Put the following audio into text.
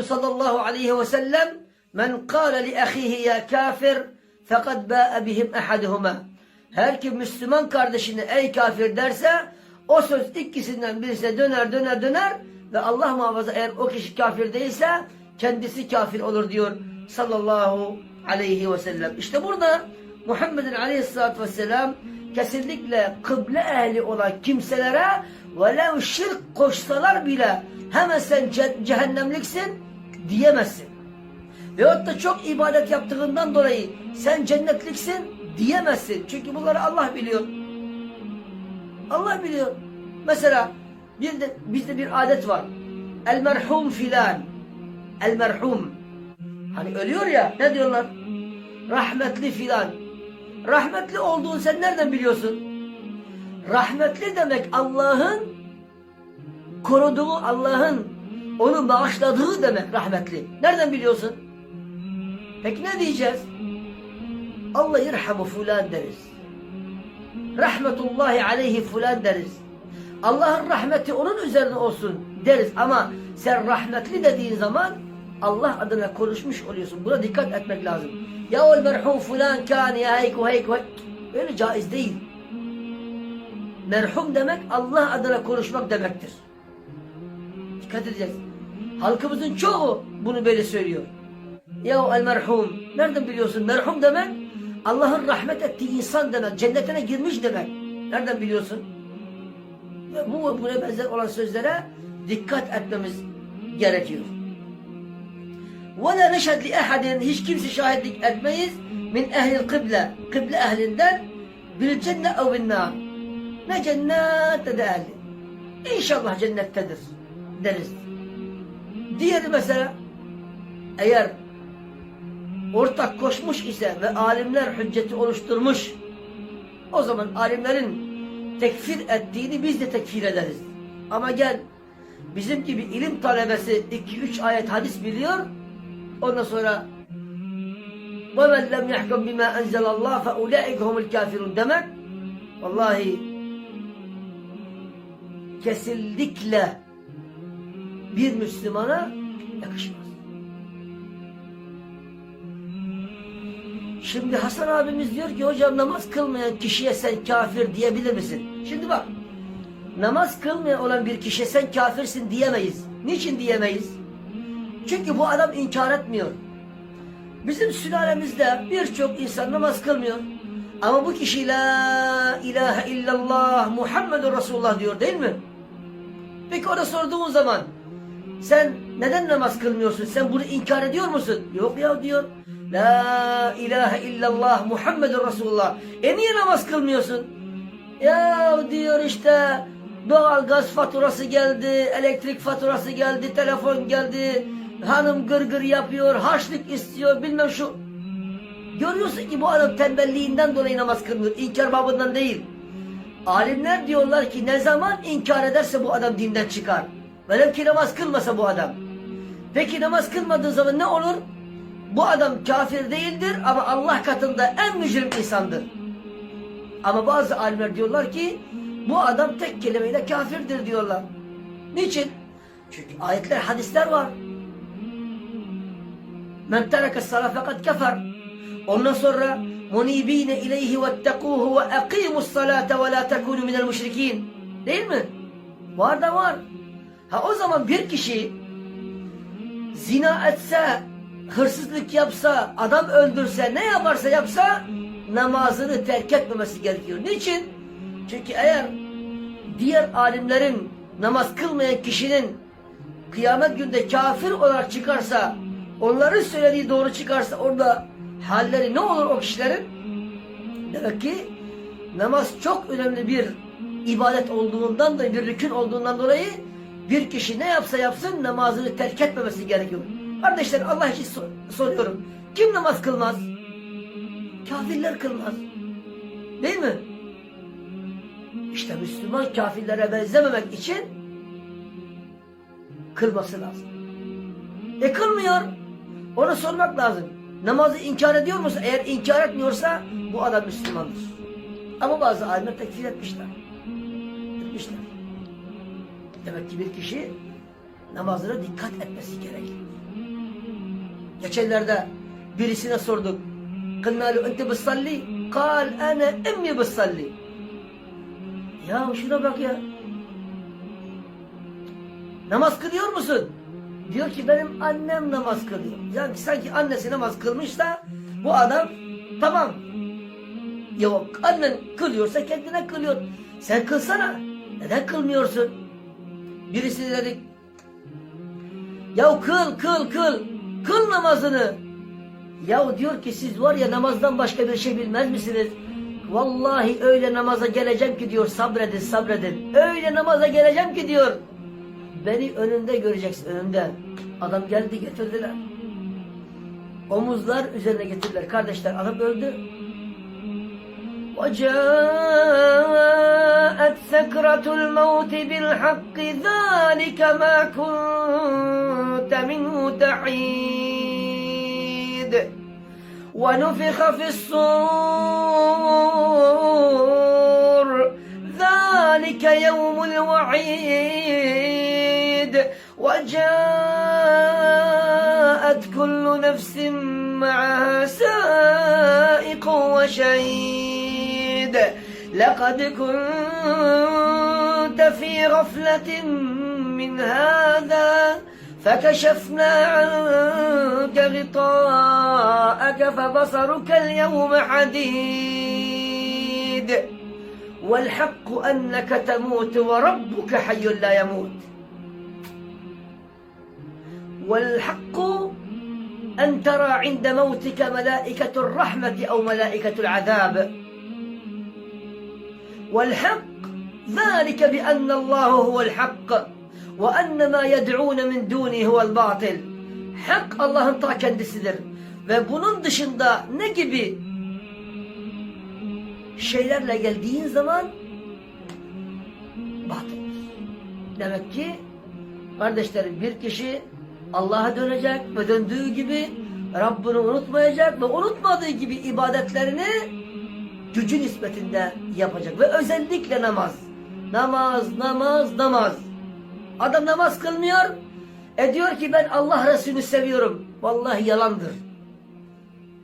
Resulü sallallahu aleyhi ve sellem men kâle li ahihi ya kafir fekad bâ'e bihim ehaduhuma. Her kim Müslüman kardeşine ey kafir derse o söz ikisinden birisine döner döner döner ve Allah muhafaza eğer o kişi kafir değilse kendisi kafir olur diyor sallallahu aleyhi ve sellem. İşte burada Muhammed'in aleyhissalatü vesselam kesinlikle kıble ehli olan kimselere velev şirk koşsalar bile hemen sen cehennemliksin diyemezsin. Veyahut da çok ibadet yaptığından dolayı sen cennetliksin diyemezsin. Çünkü bunları Allah biliyor. Allah biliyor. Mesela bir de, bizde bir adet var. El merhum filan. El merhum. Hani ölüyor ya ne diyorlar? Rahmetli filan. Rahmetli olduğunu sen nereden biliyorsun? Rahmetli demek Allah'ın koruduğu, Allah'ın onu bağışladığı demek rahmetli. Nereden biliyorsun? Peki ne diyeceğiz? Allah yerhamu fulan deriz. Rahmetullahi aleyhi fulan deriz. Allah'ın rahmeti onun üzerine olsun deriz ama sen rahmetli dediğin zaman Allah adına konuşmuş oluyorsun. Buna dikkat etmek lazım. Ya ol merhum fulan kan ya heyk ve heyk ve Öyle caiz değil. Merhum demek Allah adına konuşmak demektir. Dikkat edeceğiz. Halkımızın çoğu bunu böyle söylüyor. Ya el merhum. Nereden biliyorsun? Merhum demek Allah'ın rahmet ettiği insan demek. Cennetine girmiş demek. Nereden biliyorsun? Ve bu ve buna benzer olan sözlere dikkat etmemiz gerekiyor. وَلَا نَشَدْ لِأَحَدٍ Hiç kimse şahitlik etmeyiz min ehlil kıble. Kıble ehlinden bil cennet ev bin nar. Ne cennet ne de ehli. İnşallah cennettedir deriz. Diğeri mesela eğer ortak koşmuş ise ve alimler hücceti oluşturmuş o zaman alimlerin tekfir ettiğini biz de tekfir ederiz. Ama gel bizim gibi ilim talebesi 2-3 ayet hadis biliyor ondan sonra وَمَنْ لَمْ يَحْكُمْ بِمَا أَنْزَلَ اللّٰهِ فَاُولَٰئِكَ هُمُ الْكَافِرُونَ demek vallahi kesinlikle bir Müslümana yakışmaz. Şimdi Hasan abimiz diyor ki hocam namaz kılmayan kişiye sen kafir diyebilir misin? Şimdi bak namaz kılmayan olan bir kişiye sen kafirsin diyemeyiz. Niçin diyemeyiz? Çünkü bu adam inkar etmiyor. Bizim sülalemizde birçok insan namaz kılmıyor. Ama bu kişi la ilahe illallah Muhammedun Resulullah diyor değil mi? Peki ona sorduğun zaman sen neden namaz kılmıyorsun? Sen bunu inkar ediyor musun? Yok ya diyor. La ilahe illallah Muhammedun Resulullah. E niye namaz kılmıyorsun? Ya diyor işte doğal gaz faturası geldi, elektrik faturası geldi, telefon geldi. Hanım gırgır yapıyor, harçlık istiyor, bilmem şu. Görüyorsun ki bu adam tembelliğinden dolayı namaz kılmıyor. İnkar babından değil. Alimler diyorlar ki ne zaman inkar ederse bu adam dinden çıkar. Velev ki namaz kılmasa bu adam. Peki namaz kılmadığı zaman ne olur? Bu adam kafir değildir ama Allah katında en mücrim insandır. Ama bazı alimler diyorlar ki bu adam tek kelimeyle kafirdir diyorlar. Niçin? Çünkü ayetler, hadisler var. Men tereke salat fakat kefer. Ondan sonra munibine ileyhi vettekuhu ve akimus salate ve la tekunu minel müşrikin. Değil mi? Var da var. Ha o zaman bir kişi zina etse, hırsızlık yapsa, adam öldürse, ne yaparsa yapsa namazını terk etmemesi gerekiyor. Niçin? Çünkü eğer diğer alimlerin namaz kılmayan kişinin kıyamet günde kafir olarak çıkarsa, onların söylediği doğru çıkarsa orada halleri ne olur o kişilerin? Demek ki namaz çok önemli bir ibadet olduğundan da bir rükün olduğundan dolayı bir kişi ne yapsa yapsın namazını terk etmemesi gerekiyor. Kardeşler Allah için sor- soruyorum. Kim namaz kılmaz? Kafirler kılmaz. Değil mi? İşte Müslüman kafirlere benzememek için kılması lazım. E kılmıyor. Ona sormak lazım. Namazı inkar ediyor musun? Eğer inkar etmiyorsa bu adam Müslümandır. Ama bazı alimler tekfir etmişler. Etmişler. Demek ki bir kişi namazına dikkat etmesi gerekir. Geçenlerde birisine sorduk. قلنا له انت بتصلي قال انا امي بتصلي ya şuna bak ya namaz kılıyor musun diyor ki benim annem namaz kılıyor yani sanki annesi namaz kılmışsa bu adam tamam yok annen kılıyorsa kendine kılıyor sen kılsana neden kılmıyorsun Birisi dedik ya kıl kıl kıl kıl namazını ya diyor ki siz var ya namazdan başka bir şey bilmez misiniz? Vallahi öyle namaza geleceğim ki diyor sabredin sabredin. Öyle namaza geleceğim ki diyor. Beni önünde göreceksin önünde. Adam geldi getirdiler. Omuzlar üzerine getirdiler. Kardeşler adam öldü. وجاءت سكرة الموت بالحق ذلك ما كنت منه تحيد. ونفخ في الصور ذلك يوم الوعيد. وجاءت كل نفس معها سائق وشهيد. لقد كنت في غفلة من هذا فكشفنا عنك غطاءك فبصرك اليوم حديد. والحق أنك تموت وربك حي لا يموت. والحق أن ترى عند موتك ملائكة الرحمة أو ملائكة العذاب. والحق ذلك بأن الله هو الحق وأن ما يدعون من دونه هو الباطل Hak Allah'ın ta kendisidir. Ve bunun dışında ne gibi şeylerle geldiğin zaman batıl. Demek ki kardeşlerim bir kişi Allah'a dönecek ve döndüğü gibi Rabbini unutmayacak ve unutmadığı gibi ibadetlerini gücü nispetinde yapacak ve özellikle namaz. Namaz, namaz, namaz. Adam namaz kılmıyor. E diyor ki ben Allah Resulü seviyorum. Vallahi yalandır.